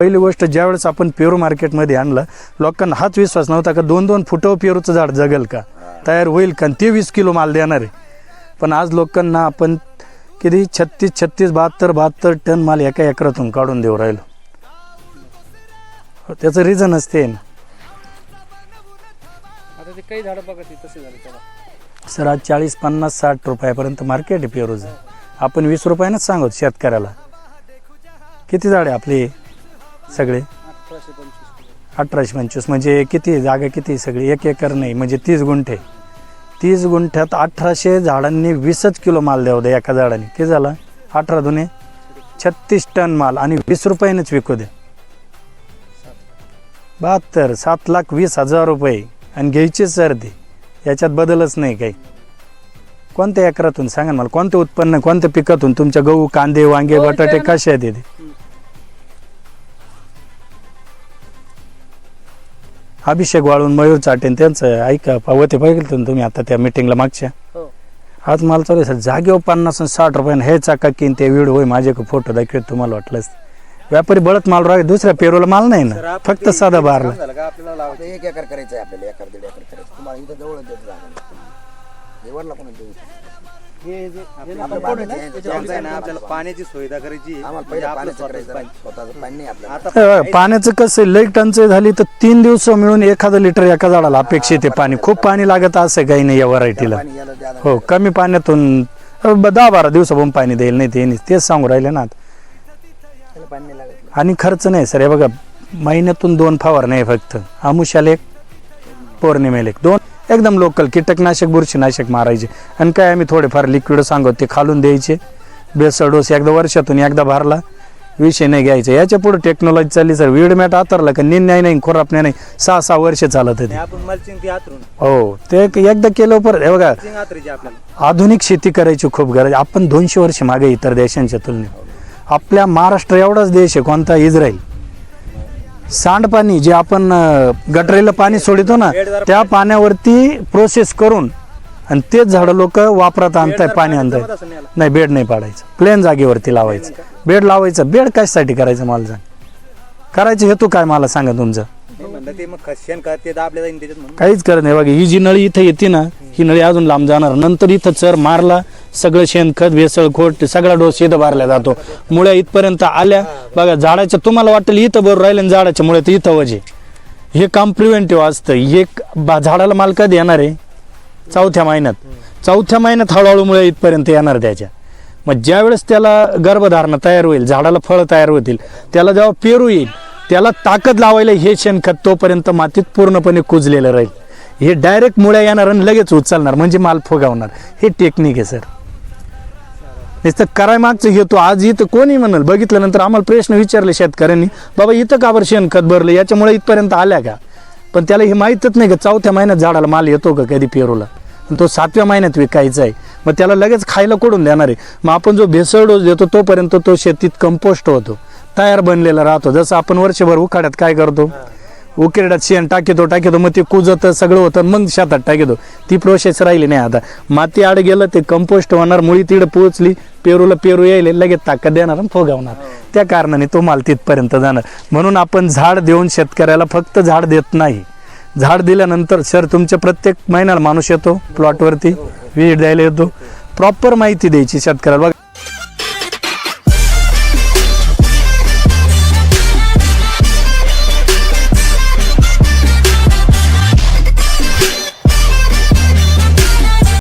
पहिली गोष्ट ज्यावेळेस आपण पेरू मार्केटमध्ये आणलं लोकांना हाच विश्वास नव्हता का दोन दोन फुटावर पेरूचं झाड जगल का? तयार होईल का? ते वीस किलो माल देणार आहे. पण आज लोकांना आपण किती छत्तीस छत्तीस बहात्तर बहात्तर टन माल एका एकरातून काढून देऊ राहिलो. त्याचं रिझनच ते आहे ना. आता ते काही झाडं बघा ते तसे झाले तेव्हा सर आज चाळीस पन्नास साठ रुपयापर्यंत मार्केट आहे पेरूचं. आपण वीस रुपयानंच सांगतो शेतकऱ्याला. किती झाडे आपले? सगळे? अठराशे पंचवीस. किलो. अठराशे पंचवीस म्हणजे किती जागा किती सगळी? एक एकर नाही म्हणजे तीस गुंठे. तीस गुंठ्यात अठराशे झाडांनी वीसच किलो माल द्यावं द्या एका झाडाने. किती झाला? अठरा दुने? छत्तीस टन माल आणि वीस रुपयानेच विकू द्या बहात्तर सात लाख वीस हजार रुपये. आणि घ्यायचेच सर ते याच्यात बदलच नाही काही. कोणत्या एकरातून? सांगा मला. कोणतं उत्पन्न कोणत्या पिकातून? तुमच्या गहू कांदे वांगे बटाटे. कसे आहेत अभिषेक वाळून मयूर चाटेन त्यांचं ऐका होते पाहिजे तुम्ही आता त्या मिटिंगला मागच्या? हो. आज मला चालू आहे सर जागेवर पन्नास साठ रुपयाने हे चाका की ते व्हिडिओ होय माझे फोटो दाखवेत तुम्हाला वाटलंच व्यापारी बळत माल राहिले दुसऱ्या पेरोला माल नाही ना? फक्त साधा बारला. एक एकर करायचं आपल्याला एकर दीड एकर करायचं. तुम्हाला इथं जवळ देत जागा हे हे आपलं आहे, त्याच्यावर आहे ना, आपल्याला पाण्याची सुविधा करायची आहे. आम्हाला म्हणजे पहिलं आपलं पाण्याचं स्वतःचं करायचं पाणी. स्वतःचं पाणी नाही आपल्याला आता बघा, पाण्याचं कसं आहे, लई टंचाई झाली तर तीन दिवस मिळून एखादं लिटर एका झाडाला अपेक्षित आहे पाणी खूप पाणी लागत असं काही नाही या व्हरायटीला पाणी याला द्या हो कमी पाण्यातून अ, ब- दहा बारा दिवसापासून पाणी देईल नाही ते नाही. तेच सांगू राहिले ना त्याला पाणी नाही लागत आणि खर्च नाही सर हे बघा महिन्यातून दोन फवार नाही फक्त आमुष्याला एक पौर्णिमेला दोन एकदम लोकल कीटकनाशक बुरशीनाशक मारायचे. आणि काय आम्ही थोडेफार लिक्विड सांगतो ते खालून द्यायचे. बेसळ डोस एकदा वर्षातून एकदा भरला. विषय नाही घ्यायचा. याच्यापुढे टेक्नॉलॉजी चालली सर. विडमॅट आतरला का? निन्याय नाही खोरापण्या नाही. सहा सहा वर्ष चालत आणि ते आपण मल्चिंग ती आतरून. हो ते एक- एकदा केलं परत हे बघा. आधुनिक शेती करायची खूप गरज. आपण दोनशे वर्ष मागे इतर देशांच्या तुलनेत. आपल्या महाराष्ट्र एवढाच देश आहे कोणता? इस्रायल. सांडपाणी जे आपण गटरीला पाणी सोडितो ना त्या पाण्यावरती प्रोसेस करून आणि तेच झाडं लोक वापरात आणताय पाणी आणताय. नाही बेड नाही पाडायचं. प्लेन जागेवरती लावायचं. बेड लावायचं. बेड कशासाठी करायचं मला सांग करायचं हेतू काय मला सांगा तुमचं? काहीच करत नाही. बघा ही जी नळी इथं येते ना ही नळी अजून लांब जाणार. नंतर इथं चर मारला सगळं शेणखत भेसळ खोट सगळा डोस इथं भरला जातो. मुळ्या इथपर्यंत आल्या. बघा झाडाच्या तुम्हाला वाटेल इथं बरोबर राहिले आणि झाडाच्या मुळे तर इथं वजे. हे काम प्रिव्हेंटिव्ह असतं. हे बा- झाडाला माल कधी येणार आहे? चौथ्या महिन्यात. चौथ्या महिन्यात हळूहळू मुळे इथपर्यंत येणार त्याच्या. मग ज्यावेळेस त्याला गर्भधारणा तयार होईल झाडाला फळं तयार होतील त्याला जेव्हा पेरू येईल त्याला ताकद लावायला हे शेणखत तोपर्यंत मातीत पूर्णपणे कुजलेलं राहील. हे डायरेक्ट मुळ्या येणार आणि लगेच उचलणार म्हणजे माल फुगावणार. हे टेक्निक आहे सर नुसतं कराय मागचं घेतो. आज इथं कोणी म्हणाल? बघितल्यानंतर आम्हाला प्रश्न विचारले शेतकऱ्यांनी बाबा इथं का बरं शेणखत भरलं? याच्यामुळे इथपर्यंत आल्या का? पण त्याला हे माहीतच नाही का चौथ्या महिन्यात झाडाला माल येतो का कधी पेरूला? तो सातव्या महिन्यात विकायचा आहे. मग त्याला लगेच खायला कोडून देणार आहे. मग आपण जो भेसळ डोस देतो तोपर्यंत तो शेतीत कंपोस्ट होतो. तयार बनलेला राहतो. जसं आपण वर्षभर उखाड्यात काय करतो? उकिरड्यात शेण टाकेतो टाकेतो. मग ते कुजतं सगळं होतं मग शेतात टाकीतो. ती प्रोसेस राहिली नाही आता. माती आड गेलं ते कंपोस्ट होणार. मुळी तिकडे पोचली पेरूला पेरू यायले लगेच ताकद देणार आणि फुगावणार. त्या कारणाने तो माल तिथपर्यंत जाणार म्हणून आपण झाड देऊन शेतकऱ्याला फक्त झाड देत नाही. झाड दिल्यानंतर सर तुमच्या प्रत्येक महिन्याला माणूस येतो प्लॉटवरती वीज द्यायला येतो. प्रॉपर माहिती द्यायची शेतकऱ्याला. बघा